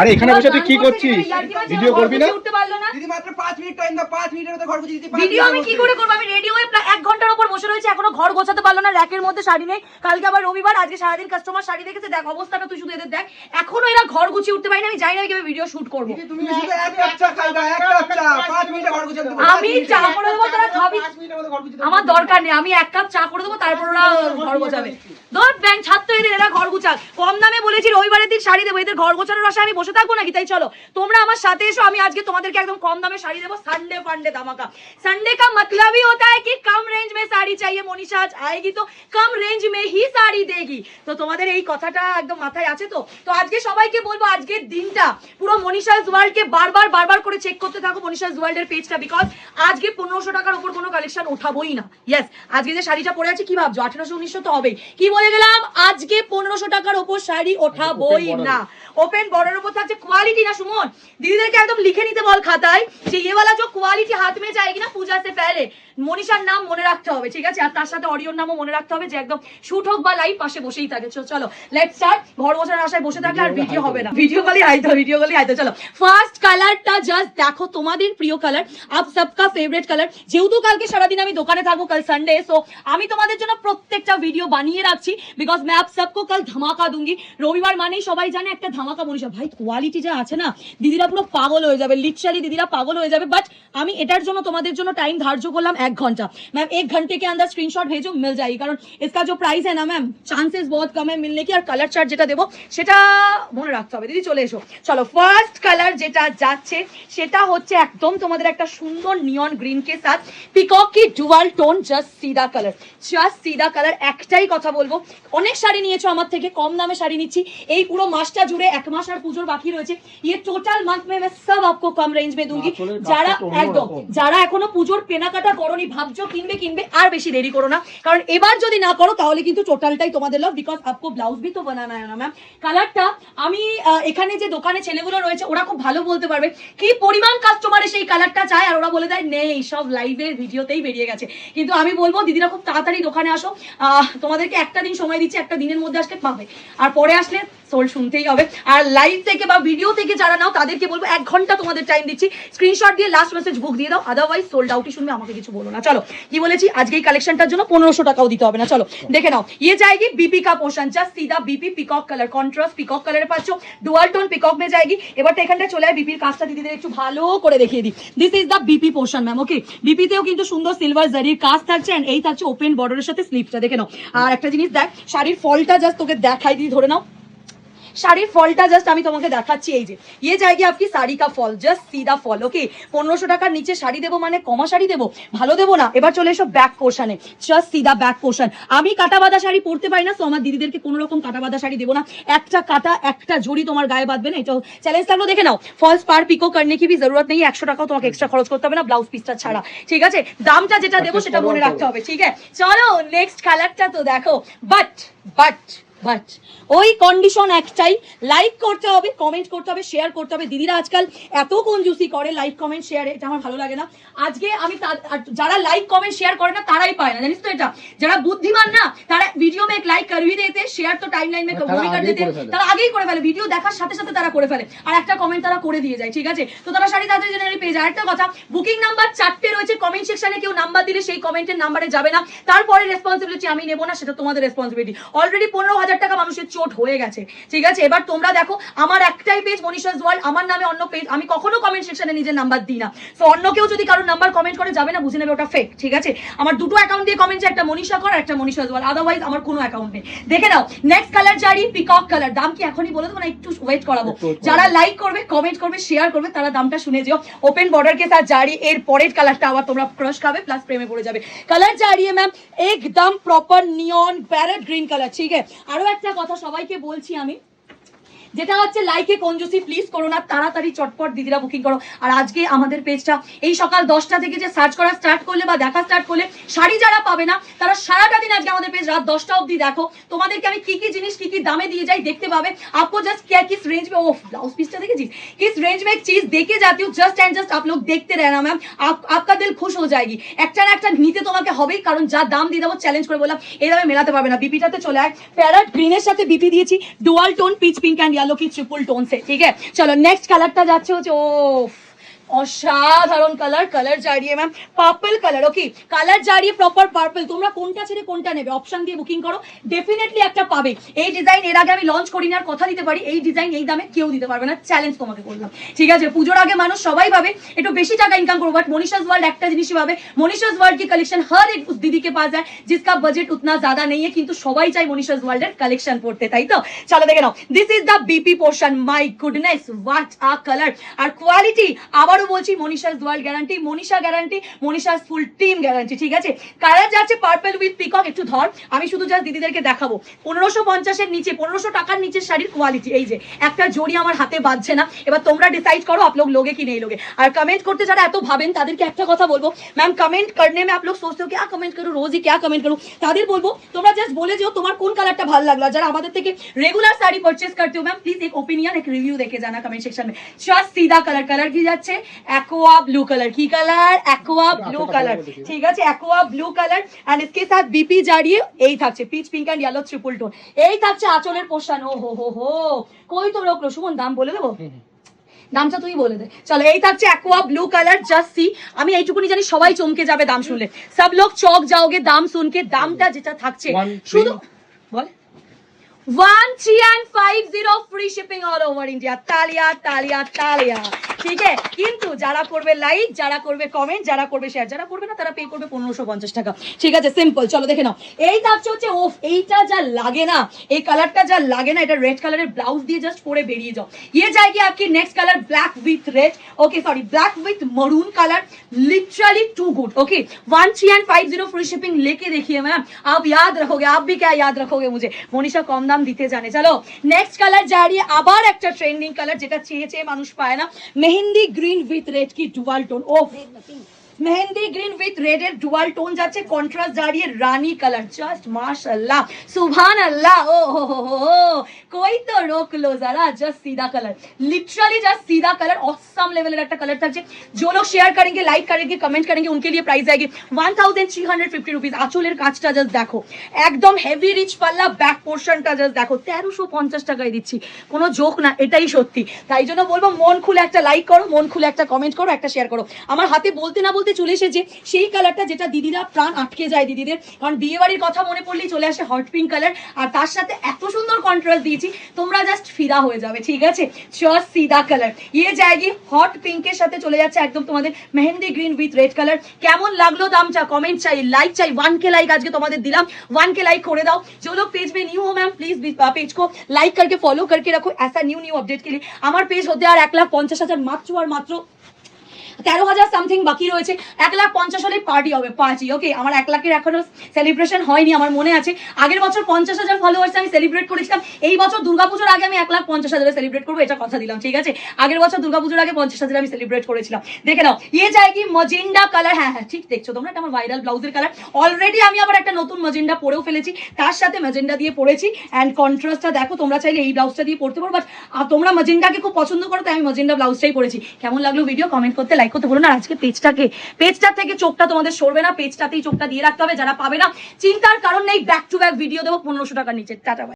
আরে এখানে বসে তুই কি করছিস? ভিডিও করবি না? উঠতে পারল না। দিদি মাত্র পাঁচ মিনিট টাইম দাও পাঁচ মিনিটের মধ্যে ঘর গুছিয়ে দিতে ভিডিও আমি কি করে করব? আমি রেডি হয়ে প্রায় এক ঘণ্টার উপর বসে রয়েছে এখনও ঘর গোছাতে পারল না র্যাকের মধ্যে শাড়ি নেই। কালকে আবার রবিবার আজকে সারাদিন কাস্টমার শাড়ি দেখেছে দেখ অবস্থাটা তুই শুধু এদের দেখ। এখনও এরা ঘর গুছিয়ে উঠতে পারি না আমি জানি না কীভাবে ভিডিও শুট করব। তুমি শুধু এক কাপ চা খাইবা এক কাপ চা। পাঁচ মিনিটে ঘর গুছিয়ে দেবো আমি চা করে দেবো তোরা খাবি। পাঁচ মিনিটের মধ্যে ঘর গুছিয়ে দেবো। আমার দরকার নেই আমি এক কাপ চা করে দেবো তারপর ওরা ঘর গোছাবে। ধর ব্যাংক ছাত্র এদের এরা ঘর গোছাক। কম দামে বলেছি রবিবারের দিন শাড়ি দেবো এদের ঘর গোছানোর আশায় আমি বসে থাকবো নাকি তাই চলো তোমরা আমার সাথে এসো আমি আজকে তোমাদেরকে একদম কম দামে শাড়ি দেবো সানডে ফান্ডে ধামাকা संडे का मतलब ही होता है कि कम रेंज में साड़ी चाहिए मोनिशा आज आएगी तो कम रेंज में ही साड़ी देगी তো তোমাদের এই কথাটা একদম মাথায় আছে তো তো আজকে সবাইকে বলবো আজকের দিনটা পুরো মনীষাস ওয়ার্ল্ড কে বারবার বারবার করে চেক করতে থাকো মনীষাস ওয়ার্ল্ড এর পেজটা বিকজ আজকে পনেরোশো টাকার উপর কোনো কালেকশন ওঠাবোই না ইয়েস আজকে যে শাড়িটা পরে আছে কি ভাবছো আঠেরোশো উনিশশো তো হবেই কি বলে গেলাম আজকে পনেরোশো টাকার উপর শাড়ি ওঠাবোই না ওপেন বর্ডার উপর ওপর কোয়ালিটি না সুমন? দিদিদেরকে একদম লিখে নিতে বল খাতায় সেই ইয়েওয়ালা চোখ কোয়ালিটি হাত মে যায় কিনা पूजा से पहले মনীষার নাম মনে রাখতে হবে ঠিক আছে আর তার সাথে অডিওর নামও মনে রাখতে হবে যে একদম শুট হোক বা লাইভ পাশে বসেই থাকে চো- চলো লেট স্টার্ট ঘর বসার আশায় বসে থাকলে আর ভিডিও হবে না ভিডিও কলই আইতো ভিডিও কলই আইতো চলো ফার্স্ট কালারটা জাস্ট দেখো তোমাদের প্রিয় কালার আপ সবকা ফেভারিট কালার যেহেতু কালকে সারাদিন আমি দোকানে থাকবো কাল সানডে সো আমি তোমাদের জন্য প্রত্যেকটা ভিডিও বানিয়ে রাখছি বিকজ मैं आप सबको कल धमाका दूंगी রবিবার মানেই সবাই জানে একটা ধামাকা মনীষা ভাই কোয়ালিটি যা আছে না দিদিরা পুরো পাগল হয়ে যাবে লিটারালি দিদিরা পাগল হয়ে যাবে বাট আমি এটার জন্য তোমাদের জন্য টাইম ধার্য করলাম এক ঘন্টা मैम एक घंटे के अंदर स्क्रीनशॉट भेजो मिल जाएगी কারণ इसका जो प्राइस है ना मैम चांसेस बहुत कम है मिलने की আর কালার চার্ট যেটা দেবো সেটা মনে রাখতে হবে দিদি চলে এসো চলো ফার্স্ট কালার যেটা যাচ্ছে সেটা হচ্ছে একদম তোমাদের একটা সুন্দর নিয়ন গ্রিন কে সাথ পিকক কি dual tone just সিদা colour just সিদা colour একটাই কথা বলবো অনেক শাড়ি নিয়েছো আমার থেকে কম দামে শাড়ি নিচ্ছি এই পুরো মাসটা জুড়ে এক মাস আর পুজোর বাকি রয়েছে ইয়ে টোটাল মান্থ মে मैं सब आपको कम रेंज में दूंगी আসলে যারা কাজটা তো একদম অন্যরকম। যারা এখনো পুজোর কেনাকাটা করনি, ভাবছ কিনবে কিনবে, আর বেশি দেরি করো না। কারণ এবার যদি না করো, তাহলে কিন্তু টোটালটাই তোমাদের লাভ বিকজ আপকো ব্লাউজ ভি তো বানানা না ম্যাম কালারটা আমি এখানে যে দোকানে ছেলেগুলো রয়েছে, ওরা খুব ভালো বলতে পারবে কি পরিমাণ কাস্টমারে সেই কালারটা চায়, আর ওরা বলে দেয়, নেই, সব লাইভের ভিডিওতেই বেরিয়ে গেছে। কিন্তু আমি বলব, দিদিরা খুব তাড়াতাড়ি দোকানে আসো। তোমাদেরকে একটা দিন সময় দিচ্ছি, একটা দিনের মধ্যে আসলে পাবে। আর পরে আসলে সোল শুনতেই হবে। আর লাইভ থেকে বা ভিডিও থেকে যারা নাও, তাদেরকে বলব, এক ঘণ্টা তোমাদের টাইম দিচ্ছি। স্ক্রিনশট দিয়ে লাস্ট মেসেজ বুক দিয়ে দাও আদারওয়াইজ সোল্ড আউটই শুনবে আমাকে কিছু বলো না চলো কি বলেছি আজকে এই কালেকশনটার জন্য পনেরোশো টাকাও দিতে হবে না চলো দেখে নাও ইয়ে जाएगी बीपी का पोर्शन জাস্ট সিধা BP peacock colour contrast peacock কালারে পাচ্ছ ডুয়াল টোন পিকক মে जाएगी এবারটা এখানটা চলে আয় বিপির কাজটা দিদিদের একটু ভালো করে দেখিয়ে দিই this is the BP portion ma'am okay বিপিতেও কিন্তু সুন্দর সিলভার জারির কাজ থাকছে and এই থাকছে ওপেন বর্ডারের সাথে স্লিপটা দেখে নাও আর একটা জিনিস দেখ শাড়ির ফলটা জাস্ট তোকে দেখাই দিই ধরে নাও শাড়ির ফলটা জাস্ট আমি তোমাকে দেখাচ্ছি এই যে। ইয়ে জায়গা আপনি শাড়ি কা ফল জাস্ট সিদা ফল ওকে পনেরোশো টাকার নিচে শাড়ি দেবো মানে কমা শাড়ি দেবো? ভালো দেবো না? এবার চলে এসো ব্যাক পোর্শনে জাস্ট সিদা ব্যাক পোর্শন আমি কাটা বাঁধা শাড়ি পরতে পারি না তো আমার দিদিদেরকে কোনো রকম কাটা বাঁধা শাড়ি দেবো না। একটা কাটা একটা জড়ি তোমার গায়ে বাঁধবে না এটাও চ্যালেঞ্জ থাকল দেখে নাও ফলস পার পিকো করনে কি জরুরত নেই? একশো টাকাও তোমাকে এক্সট্রা খরচ করতে হবে না ব্লাউজ পিসটা ছাড়া। ঠিক আছে? দামটা যেটা দেবো সেটা মনে রাখতে হবে ঠিক আছে? চলো নেক্সট কালারটা তো দেখো। বাট বাট বাট ওই কন্ডিশন একটাই। লাইক করতে হবে কমেন্ট করতে হবে শেয়ার করতে হবে। দিদিরা আজকাল এত কঞ্জুসি করে লাইক কমেন্ট শেয়ার এটা আমার ভালো লাগে না। আজকে আমি যারা লাইক কমেন্ট শেয়ার করে না তারাই পায় না। জানিস তো এটা? যারা বুদ্ধিমান না তারা ভিডিও মে লাইক করবি দিতে শেয়ার তো টাইম লাইন মে কর দিতে করে ফেলে। তারা আগেই করে ফেলে। ভিডিও দেখার সাথে সাথে তারা করে ফেলে। আর একটা কমেন্ট তারা করে দিয়ে যায় ঠিক আছে? তো তারা শাড়ি তাড়াতাড়ি জেনারেলি পেয়ে যায় একটা কথা বুকিং নাম্বার চারটে রয়েছে। কমেন্ট সেকশনে কেউ নাম্বার দিলে সেই কমেন্টের নাম্বারে যাবে না। তারপরে রেসপন্সিবিলিটি আমি নেব না সেটা তোমাদের রেসপন্সিবিলিটি অলরেডি পনেরো হাজার টাকা মানুষের চোট হয়ে গেছে। ঠিক আছে? এবার তোমরা দেখো আমার একটাই পেজ মনীষাস ওয়ার্ল্ড আমার নামে অন্য পেজ আমি কখনো কমেন্ট সেকশনে নিজের নাম্বার দিই না। তো অন্য কেউ যদি কারোর নাম্বার কমেন্ট করে যাবে না বুঝে নেবে ওটা ফেক ঠিক আছে? আমার দুটো অ্যাকাউন্ট দিয়ে কমেন্ট একটা মনীষা কর একটা মনীষাস ওয়ার্ল্ড আদারওয়াইজ আমার কোনো অ্যাকাউন্ট নেই। দেখে নাও next colour zari peacock colour দাম কি এখনই বলে দেবো না একটু ওয়েট করাবো। যারা লাইক করবে কমেন্ট করবে শেয়ার করবে তারা দামটা শুনে যেও। ওপেন বর্ডার কে সাথ জারি এর পরের কালারটা আবার তোমরা ক্রাশ খাবে প্লাস প্রেমে পড়ে যাবে। কালার জারি ম্যাম একদম proper neon parrot green colour ঠিক আছে? আরও একটা কথা সবাইকে বলছি আমি। যেটা হচ্ছে লাইকে কঞ্জুসি প্লিজ করো না তাড়াতাড়ি চটপট দিদিরা বুকিং করো। আর আজকে আমাদের পেজটা এই সকাল দশটা থেকে যে সার্চ করা স্টার্ট করলে বা দেখা স্টার্ট করলে শাড়ি যারা পাবে না তারা সারাটা দিন আজকে আমাদের পেজ রাত দশটা অবধি দেখো। তোমাদেরকে আমি কি কি জিনিস কি কি দামে দিয়ে যাই দেখতে পাবে। आपको জাস্ট কে কিস রেঞ্জ মে ও ব্লাউজ পিসটা तो কিস রেঞ্জ মে এক চিজ দেখে যাতে जाती हूँ जस्ट एंड जस्ट आप लोग देखते रहना मैम आप, आपका दिल खुश हो একটা না একটা নিতে তোমাকে হবেই কারণ যা দাম দিয়ে দেবো চ্যালেঞ্জ করে বললাম এই দামে মেলাতে পারবে না। বিপিটাতে চলে আয়। প্যারাট গ্রিনের সাথে বিপি দিয়েছি dual tone peach pink and yellow की ट्रिपल टोन से ठीक है चलो नेक्स्ट कलर तक जाते हो অসাধারণ colour colour জারিয়ে ma'am purple colour okay colour জারিয়ে proper purple তোমরা কোনটা ছেড়ে কোনটা নেবে? অপশন দিয়ে বুকিং করো। ডেফিনেটলি একটা পাবে। এই ডিজাইন এর আগে আমি লঞ্চ করি না কথা দিতে পারি, এই ডিজাইন এই দামে কেউ দিতে পারবে না। চ্যালেঞ্জ তোমাকে করলাম। ঠিক আছে? পুজোর আগে মানুষ সবাই ভাবে, একটু বেশি টাকা ইনকাম করব বাট মনীষাস ওয়ার্ল্ড একটা জিনিসই ভাবে। মনীষাস ওয়ার্ল্ড কি কালেকশন হর এক দিদিকে পাওয়া যায় জিসকা বাজেট উতনা জাদা নেই কিন্তু সবাই চাই মনীষাস ওয়ার্ল্ড এর কালেকশন পড়তে, তাই তো? চলো দেখে নাও। This is the BP portion my goodness what a colour R quality আবার আবারও বলছি Manisha's dual guarantee Manisha guarantee Manisha's full team guarantee ঠিক আছে? কারা যাচ্ছে পার্পেল উইথ পিকক একটু ধর, আমি শুধু যা দিদিদেরকে দেখাবো। পনেরোশো পঞ্চাশের নিচে, পনেরোশো টাকার নিচের শাড়ির কোয়ালিটি এই যে, একটা জড়ি আমার হাতে বাঁধছে না। এবার তোমরা ডিসাইড করো আপলোক লোকে কি নেই লোকে আর কমেন্ট করতে যারা এত ভাবেন, তাদেরকে একটা কথা বলব। ম্যাম কমেন্ট করলে আমি আপ লোক সোচতে কে ক্যা কমেন্ট করো? রোজই ক্যা কমেন্ট করো? তাদের বলব, তোমরা জাস্ট বলে যেও তোমার কোন কালারটা ভালো লাগল। যারা আমাদের থেকে রেগুলার শাড়ি পারচেস করতে হো ম্যাম প্লিজ এক ওপিনিয়ন এক রিভিউ দেখে জানা কমেন্ট সেকশনে में সিধা কালার কালার কি যাচ্ছে? অ্যাকোয়া ব্লু কালার কি কালার অ্যাকোয়া ব্লু কালার ঠিক আছে অ্যাকোয়া ব্লু কালার এন্ড इसके साथ बीपी জারিয়ে এই থাকছে peach pink and yellow triple tone এই থাকছে আঁচলের পোষণ ও হো হো হো কই তো রোকলো সুমন দাম বলে দেবো দামটা তুই বলে দে চলো এই থাকছে aqua blue colour just see আমি এইটুকুনি জানি সবাই চমকে যাবে দাম শুনলে সব লোক চক যাওগে দাম শুনকে দামটা যেটা থাকছে One, শুধু three. Ball one three and five zero free shipping all over India তালিয়া তালিয়া তালিয়া ঠিক আছে কিন্তু যারা করবে লাইক যারা করবে কমেন্ট যারা করবে শেয়ার যারা করবে না তারা পে করবে পনেরোশো পঞ্চাশ টাকা ঠিক আছে সিম্পল চলো দেখে নাও এই থাকছে হচ্ছে ওফ এইটা যা লাগে না এই কালারটা যা লাগে না এটা রেড কালারের ব্লাউজ দিয়ে জাস্ট পরে বেরিয়ে যাও ये जाएगी आपकी next colour black with red okay sorry black with maroon colour literally too good okay one three and five zero free shipping लेके देखिए मैम आप याद रखोगे आप भी क्या याद रखोगे मुझे মনীষা কম দাম দিতে জানে। চলো নেক্সট কালার জারিয়ে আবার একটা ট্রেন্ডিং কালার যেটা চেয়ে চেয়ে মানুষ পায় না, মেহেন্দি গ্রিন উইথ রেড কি ডুয়াল টোন ও মেহেন্দি গ্রিন উইথ রেড এর ডুয়াল টোন যাচ্ছে কন্ট্রাস্ট দাঁড়িয়ে রানী কালার জাস্ট মাশাআল্লাহ সুবহান আল্লাহ ओ हो हो हो हो कोई तो रोक लो जरा जस्ट सीधा कलर लिटरली जस्ट सीधा कलर ऑसम लेवल একটা কালার থাকছে जो लोग शेयर करेंगे लाइक करेंगे कमेंट करेंगे उनके लिए प्राइस आएगी 1350 রুপিস আঁচলের কাজটা জাস্ট দেখো একদম হেভি রিচ পাল্লা ব্যাক পোর্শনটা জাস্ট দেখো তেরোশো পঞ্চাশ টাকায় দিচ্ছি কোনো জোক না এটাই সত্যি তাই জন্য বলবো মন খুলে একটা লাইক করো মন খুলে একটা কমেন্ট করো একটা শেয়ার করো আমার হাতে বলতে না বলতে চলে এসেছে সেই কালারটা যেটা দিদিরা প্রাণ আটকে যায় দিদিদের কারণ বিয়ে বাড়ির কথা মনে পড়লেই চলে আসে হট পিঙ্ক কালার আর তার সাথে এত সুন্দর কন্ট্রাস্ট দিয়েছি তোমরা জাস্ট ফিদা হয়ে যাবে ঠিক আছে জাস্ট সিধা কালার ইয়ে জায়গি হট পিঙ্কের সাথে চলে যাচ্ছে একদম তোমাদের mehendi green with red colour কেমন লাগলো দামটা কমেন্ট চাই লাইক চাই ওয়ান কে লাইক আজকে তোমাদের দিলাম ওয়ান के लाइक করে দাও जो लोग पेज में न्यू हो मैम प्लीज पेज को लाइक करके फॉलो करके रखो ऐसा न्यू न्यू अपडेट के लिए আমার পেজ হতে আর এক লাখ পঞ্চাশ হাজার মাত্র আর মাত্র তেরো হাজার সামথিং বাকি রয়েছে। এক লাখ পঞ্চাশ হলে পার্টি হবে পার্টি ওকে আমার এক লাখের এখনও সেলিব্রেশন হয়নি, আমার মনে আছে। আগের বছর পঞ্চাশ হাজার ফলোয়ার্স আমি সেলিব্রেট করেছিলাম। এই বছর দুর্গাপুজোর আগে আমি এক লাখ পঞ্চাশ হাজারে সেলিব্রেট করব, এটা কথা দিলাম, ঠিক আছে? আগের বছর দুর্গাপুজোর আগে পঞ্চাশ হাজার আমি সেলিব্রেট করেছিলাম। দেখে নাও ইয়ে যায় কি মজিন্ডা কালার হ্যাঁ হ্যাঁ ঠিক দেখছ তোমরা, এটা আমার ভাইরাল ব্লাউজের কালার অলরেডি আমি আবার একটা নতুন মজিন্ডা পরেও ফেলেছি, তার সাথে মজিন্ডা দিয়ে পরেছি। অ্যান্ড কন্ট্রাস্টটা দেখো, তোমরা চাইলে এই ব্লাউজটা দিয়ে পড়তে পারো বাট তোমরা মজিন্ডাকে খুব পছন্দ করো, তাই আমি মজিন্ডা ব্লাউজটাই পরেছি। কেমন লাগল ভিডিও কমেন্ট করতে লাইক করতে বলো না। আজকে পেজটাকে, পেজটা থেকে চোখটা তোমাদের সরবে না। পেজটাতেই চোখটা দিয়ে রাখতে হবে। যারা পাবে না, চিন্তার কারণ নেই। ব্যাক টু ব্যাক ভিডিও দেবো, পনেরোশো টাকার নিচে। টাটা।